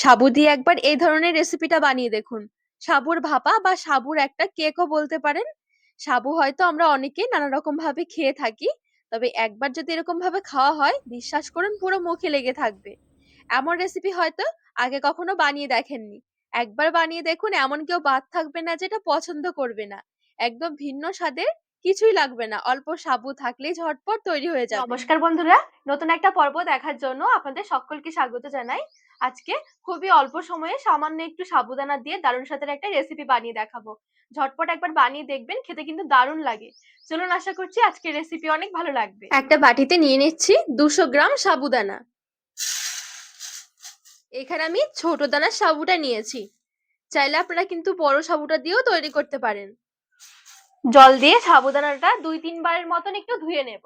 সাবু দিয়ে একবার এই ধরনের রেসিপিটা বানিয়ে দেখুন। সাবুর ভাপা বা সাবুর একটা কেকও বলতে পারেন। সাবু হয়তো আমরা অনেকেই নানা রকম ভাবে খেয়ে থাকি, তবে একবার যদি এরকম ভাবে খাওয়া হয়, বিশ্বাস করুন পুরো মুখে লেগে থাকবে। এমন রেসিপি হয়তো আগে কখনো বানিয়ে দেখেননি। একবার বানিয়ে দেখুন, এমন কেউ বাদ থাকবে না যেটা পছন্দ করবে না। একদম ভিন্ন স্বাদের কিছুই লাগবে না। অল্প সাবু থাকলেই ঝটপট তৈরি হয়ে যাবে। নমস্কার বন্ধুরা নতুন একটা পর্ব দেখার জন্য আপনাদের সকলকে স্বাগত জানাই। আজকে খুবই অল্প সময়ে সামান্য একটু সাবুদানা দিয়ে দারুণ স্বাদের একটা রেসিপি বানিয়ে দেখাবো। ঝটপট একবার বানিয়ে দেখবেন খেতে কিন্তু দারুণ লাগে। চলুন আশা করছি আজকের রেসিপি অনেক ভালো লাগবে। একটা বাটিতে নিয়ে নিচ্ছি দুশো গ্রাম সাবুদানা। এখানে আমি ছোট দানার সাবুটা নিয়েছি। চাইলে আপনারা কিন্তু বড় সাবুটা দিয়েও তৈরি করতে পারেন। জল দিয়ে সাবুদানাটা দুই তিনবারের মতন একটু ধুয়ে নেব।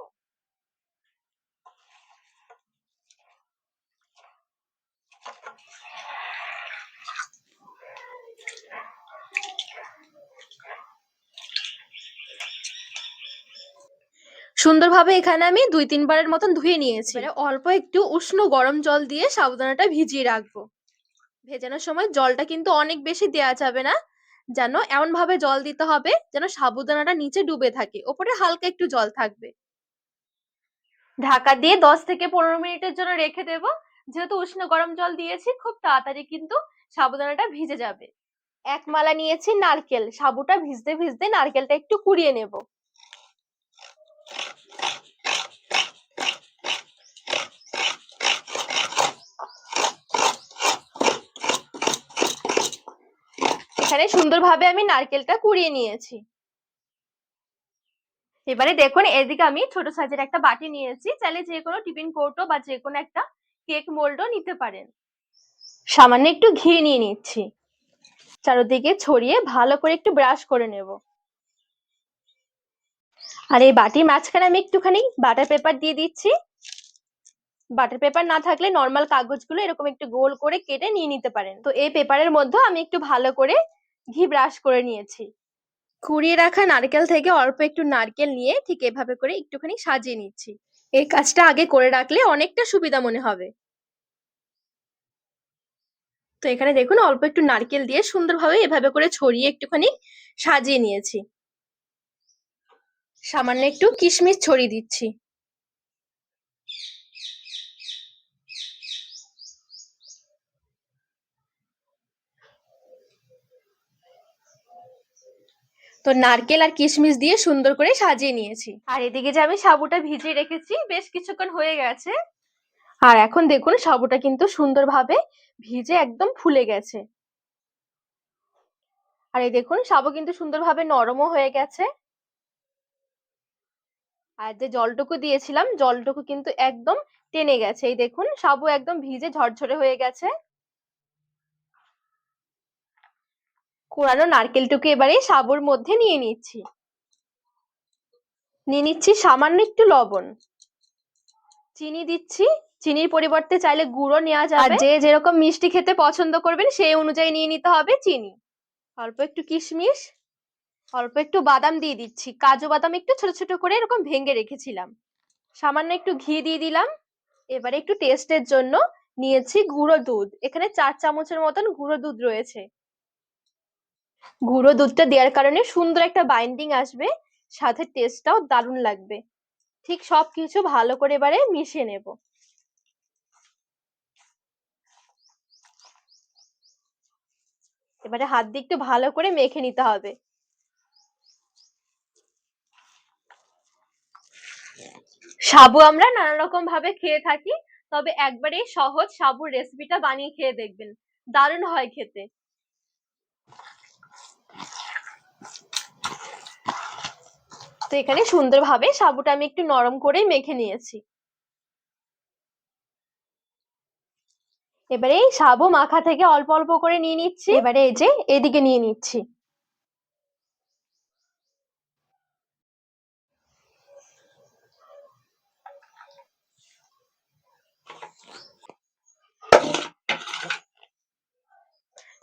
সুন্দরভাবে এখানে আমি দুই তিনবারের মতন ধুয়ে নিয়েছি। অল্প একটু উষ্ণ গরম জল দিয়ে সাবুদানাটা ভিজিয়ে রাখব। ভেজানোর সময় জলটা কিন্তু অনেক বেশি দেওয়া যাবে না। যেন এমন ভাবে জল দিতে হবে যেন সাবুদানাটা নিচে ডুবে থাকে, ওপরে হালকা একটু জল থাকবে। ঢাকা দিয়ে দশ থেকে পনেরো মিনিটের জন্য রেখে দেব। যেহেতু উষ্ণ গরম জল দিয়েছি, খুব তাড়াতাড়ি কিন্তু সাবুদানাটা ভিজে যাবে। এক মালা নিয়েছি নারকেল, সাবুটা ভিজতে ভিজতে নারকেলটা একটু কুড়িয়ে নেব। এখানে সুন্দরভাবে আমি নারকেলটা কুড়িয়ে নিয়েছি। এবারে দেখুন, এদিকে আমি ছোট সাইজের একটা বাটি নিয়েছি। চাইলে যে কোনো টিফিন কৌটো বা যে কোনো একটা কেক মোল্ডও নিতে পারেন। সামান্য একটু ঘি নিয়ে নিচ্ছি। চারদিকে ছড়িয়ে ভালো করে একটু ব্রাশ করে নেব। আর এই বাটির মাঝখানে আমি একটুখানি বাটার পেপার দিয়ে দিচ্ছি। বাটার পেপার না থাকলে নর্মাল কাগজগুলো এরকম একটু গোল করে কেটে নিয়ে নিতে পারেন। তো এই পেপারের মধ্যে আমি একটু ভালো করে ঘি ব্রাশ করে নিয়েছি। কুড়িয়ে রাখা নারকেল থেকে অল্প একটু নারকেল নিয়ে ঠিক এভাবে করে একটুখানি সাজিয়ে নিচ্ছি। এই কাজটা আগে করে রাখলে অনেকটা সুবিধা মনে হবে। তো এখানে দেখুন, অল্প একটু নারকেল দিয়ে সুন্দরভাবে এভাবে করে ছড়িয়ে একটুখানি সাজিয়ে নিয়েছি। সামান্য একটু কিশমিশ ছড়িয়ে দিচ্ছি। তো নারকেল আর কিশমিশ দিয়ে সুন্দর করে সাজিয়ে নিয়েছি। আর এদিকে যে আমি সাবুটা ভিজিয়ে রেখেছি, বেশ কিছুক্ষণ হয়ে গেছে। আর এখন দেখুন, সাবুটা কিন্তু সুন্দরভাবে ভিজে একদম ফুলে গেছে। আর এই দেখুন, সাবু কিন্তু সুন্দরভাবে নরমও হয়ে গেছে। আর যে জলটুকু দিয়েছিলাম, জলটুকু কিন্তু একদম টেনে গেছে। এই দেখুন, সাবু একদম ভিজে ঝরঝরে হয়ে গেছে। কোরানো নারকেলটুকু এবারে সাবুর মধ্যে নিয়ে নিচ্ছি। নিয়ে নিচ্ছি সামান্য একটু লবণ। চিনি দিচ্ছি। চিনির পরিবর্তে চাইলে গুঁড়ো নেওয়া যাবে। যে যেরকম মিষ্টি খেতে পছন্দ করবেন সেই অনুযায়ী নিয়ে নিতে হবে চিনি। অল্প একটু কিশমিশ অল্প একটু বাদাম দিয়ে দিচ্ছি। কাজু বাদাম একটু ছোট ছোট করে এরকম ভেঙে রেখেছিলাম। সামান্য একটু ঘি দিয়ে দিলাম। এবারে একটু টেস্টের জন্য নিয়েছি গুঁড়ো দুধ। এখানে চার চামচের মতন গুঁড়ো দুধ রয়েছে। গুঁড়ো দুধটা দেওয়ার কারণে সুন্দর একটা বাইন্ডিং আসবে, সাথে টেস্টটাও দারুণ লাগবে। ঠিক সবকিছু ভালো করে এবারে মিশিয়ে নেব। এবারে হাত দিয়ে একটু ভালো করে মেখে নিতে হবে। সাবু আমরা নানা রকম ভাবে খেয়ে থাকি, তবে একবারে সহজ সাবুর রেসিপিটা বানিয়ে খেয়ে দেখবেন। দারুণ হয় খেতে। তো এখানে সুন্দরভাবে সাবুটা আমি একটু নরম করে মেখে নিয়েছি। এবারে এই সাবু মাখা থেকে অল্প অল্প করে নিয়ে নিচ্ছি। এবারে এই যে এদিকে নিয়ে নিচ্ছি।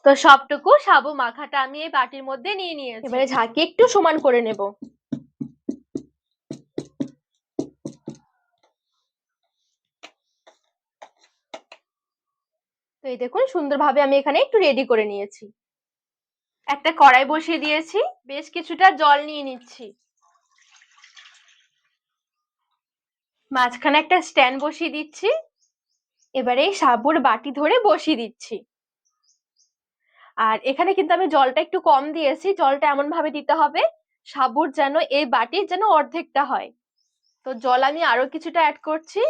তো সবটুকু সাবু মাখাটা আমি এই বাটির মধ্যে নিয়ে নিয়েছি। এবারে ঝাঁকি একটু সমান করে নেব। তো এই দেখুন, সুন্দরভাবে আমি এখানে একটু রেডি করে নিয়েছি। একটা কড়াই বসিয়ে দিয়েছি, বেশ কিছুটা জল নিয়ে নিচ্ছি। মাঝখানে একটা স্ট্যান্ড বসিয়ে দিচ্ছি, এবারে সাবুর বাটি ধরে বসিয়ে দিচ্ছি। আর এখানে কিন্তু আমি জলটা একটু কম দিয়েছি, জলটা এমন ভাবে দিতে হবে, সাবুর যেন এই বাটির যেন অর্ধেকটা হয়। তো জল আমি আরও কিছুটা অ্যাড করছি।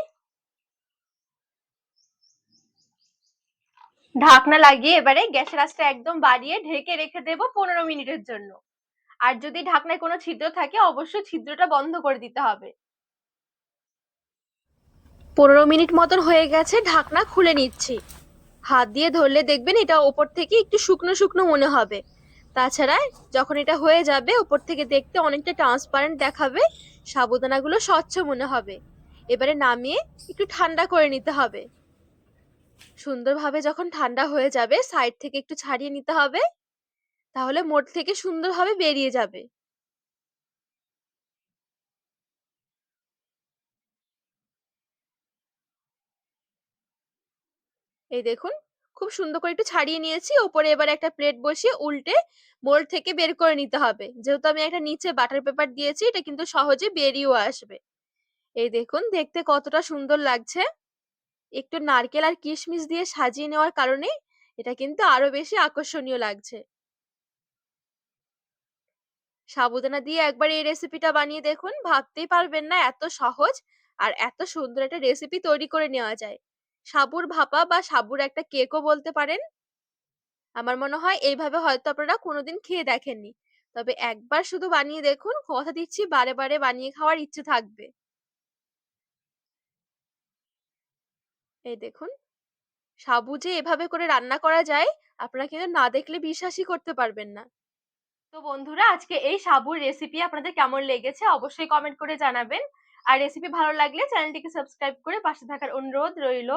ঢাকনা লাগিয়ে এবারে গ্যাসের আঁচটা একদম বাড়িয়ে ঢেকে রেখে দেব পনেরো মিনিটের জন্য। আর যদি ঢাকনায় কোনো ছিদ্র থাকে, অবশ্যই ছিদ্রটা বন্ধ করে দিতে হবে। পনেরো মিনিট মতন হয়ে গেছে, ঢাকনা খুলে নিচ্ছি। হাত দিয়ে ধরলে দেখবেন এটা ওপর থেকে একটু শুকনো শুকনো মনে হবে। তাছাড়া যখন এটা হয়ে যাবে, ওপর থেকে দেখতে অনেকটা ট্রান্সপারেন্ট দেখাবে সাবুদানাগুলো স্বচ্ছ মনে হবে। এবারে নামিয়ে একটু ঠান্ডা করে নিতে হবে। সুন্দরভাবে যখন ঠান্ডা হয়ে যাবে সাইড থেকে একটু ছাড়িয়ে নিতে হবে। তাহলে মোট থেকে সুন্দরভাবে বেরিয়ে যাবে। এই দেখুন, খুব সুন্দর করে একটু ছাড়িয়ে নিয়েছি। ওপরে এবার একটা প্লেট বসিয়ে উল্টে মোল্ড থেকে বের করে নিতে হবে। যেহেতু আমি একটা নিচে বাটার পেপার দিয়েছি, এটা কিন্তু সহজে বেরিয়েও আসবে। এই দেখুন, দেখতে কতটা সুন্দর লাগছে। একটু নারকেল আর কিশমিশ দিয়ে সাজিয়ে নেওয়ার কারণে এটা কিন্তু আরও বেশি আকর্ষণীয় লাগছে। সাবুদানা দিয়ে একবার এই রেসিপিটা বানিয়ে দেখুন, ভাবতেই পারবেন না এত সহজ আর এত সুন্দর একটা রেসিপি তৈরি করে নেওয়া যায়। সাবুর ভাপা বা সাবুর একটা কেকও বলতে পারেন। আমার মনে হয় এইভাবে হয়তো আপনারা কোনোদিন খেয়ে দেখেননি। তবে একবার শুধু বানিয়ে দেখুন, কথা দিচ্ছি, বারে বারে বানিয়ে খাওয়ার ইচ্ছে থাকবে। এই দেখুন সাবু যে এভাবে করে রান্না করা যায়, আপনারা কিন্তু না দেখলে বিশ্বাসই করতে পারবেন না। তো বন্ধুরা, আজকে এই সাবুর রেসিপি আপনাদের কেমন লেগেছে অবশ্যই কমেন্ট করে জানাবেন। আর রেসিপি ভালো লাগলে চ্যানেলটিকে সাবস্ক্রাইব করে পাশে থাকার অনুরোধ রইল।